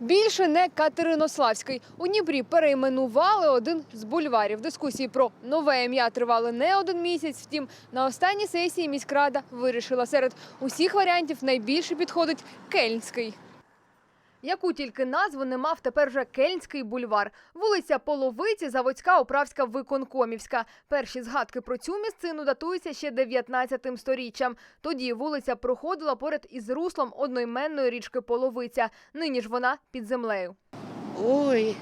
Більше не Катеринославський. У Дніпрі перейменували один з бульварів. Дискусії про нове ім'я тривали не один місяць. Втім, на останній сесії міськрада вирішила серед усіх варіантів найбільше підходить Кельнський. Яку тільки назву не мав тепер вже Кельнський бульвар. Вулиця Половиці, Заводська, Управська, Виконкомівська. Перші згадки про цю місцину датуються ще 19 сторіччям. Тоді вулиця проходила поряд із руслом одноіменної річки Половиця. Нині ж вона під землею. Ой,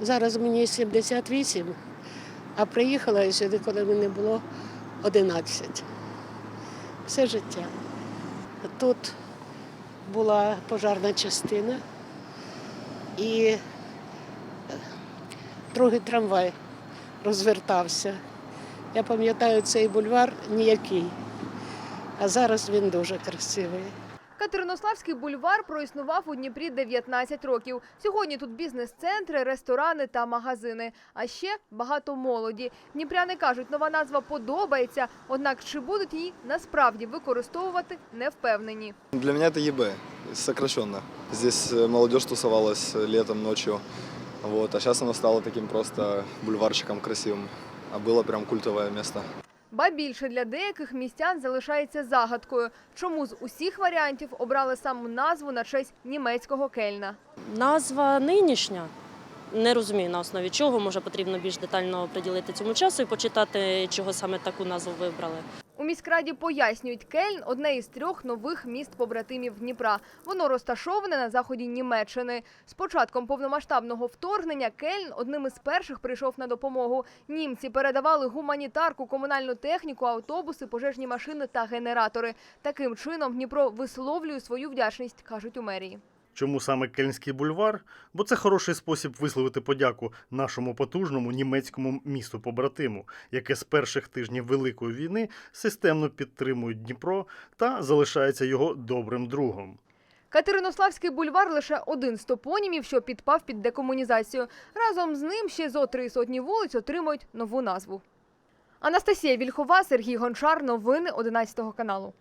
зараз мені 78, а приїхала сюди, коли мені було 11. Все життя. Тут була пожарна частина і е, другий трамвай розвертався. Я пам'ятаю цей бульвар ніякий, а зараз він дуже красивий. Катеринославський бульвар проіснував у Дніпрі 19 років. Сьогодні тут бізнес-центри, ресторани та магазини. А ще багато молоді. Дніпряни кажуть, нова назва подобається, однак чи будуть її насправді використовувати, не впевнені. Для меня это ЕБ, сокращенно. Здесь э, молодежь тусовалась э, летом, ночью. Вот, а сейчас оно стало таким просто бульварчиком красивым. А было прям культовое место. Ба більше для деяких містян залишається загадкою, чому з усіх варіантів обрали саму назву на честь німецького кельна. Назва нинішня. Не розумію на основі чого. Може потрібно більш детально приділити цьому часу і почитати, чого саме таку назву вибрали. У міськраді пояснюють, Кельн – одне із трьох нових міст побратимів Дніпра. Воно розташоване на заході Німеччини. З початком повномасштабного вторгнення Кельн одним із перших прийшов на допомогу. Німці передавали гуманітарку, комунальну техніку, автобуси, пожежні машини та генератори. Таким чином Дніпро висловлює свою вдячність, кажуть у мерії. Чому саме Кельнський бульвар? Бо це хороший спосіб висловити подяку нашому потужному німецькому місту побратиму, яке з перших тижнів Великої війни системно підтримує Дніпро та залишається його добрим другом. Катеринославський бульвар лише один з топонімів, що підпав під декомунізацію. Разом з ним ще зо три сотні вулиць отримують нову назву. Анастасія Вільхова, Сергій Гончар. Новини 11 каналу.